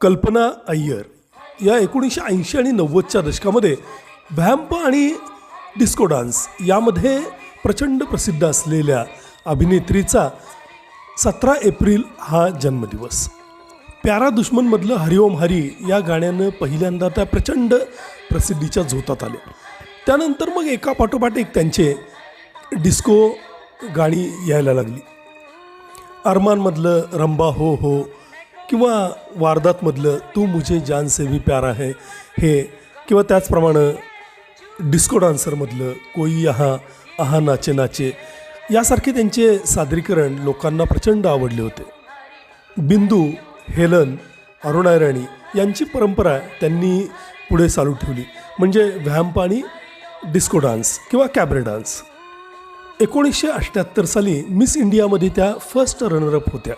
कल्पना अय्यर या एकोणीसशे ऐंशी आणि नव्वदच्या दशकामध्ये व्हॅम्प आणि डिस्को डान्स यामध्ये प्रचंड प्रसिद्ध असलेल्या अभिनेत्रीचा सतरा एप्रिल हा जन्मदिवस. प्यारा दुश्मनमधलं हरिओम हरी या गाण्यानं पहिल्यांदा त्या प्रचंड प्रसिद्धीच्या झोतात आल्या. त्यानंतर मग एका पाठोपाठ एक त्यांचे डिस्को गाणी यायला लागली. अरमानमधलं रंबा हो हो किंवा वारदातमधलं तू मुझे जान से भी प्यारा है हे किंवा त्याचप्रमाणे डिस्को डान्सरमधलं कोई आहा आहा नाचे नाचे यासारखे त्यांचे सादरीकरण लोकांना प्रचंड आवडले होते. बिंदू हेलन अरुणायराणी यांची परंपरा त्यांनी पुढे चालू ठेवली. म्हणजे व्यायामपाणी डिस्को डान्स किंवा कॅबरे डान्स एकोणीसशे अठ्ठ्याहत्तर साली मिस इंडियामध्ये त्या फर्स्ट रनरअप होत्या.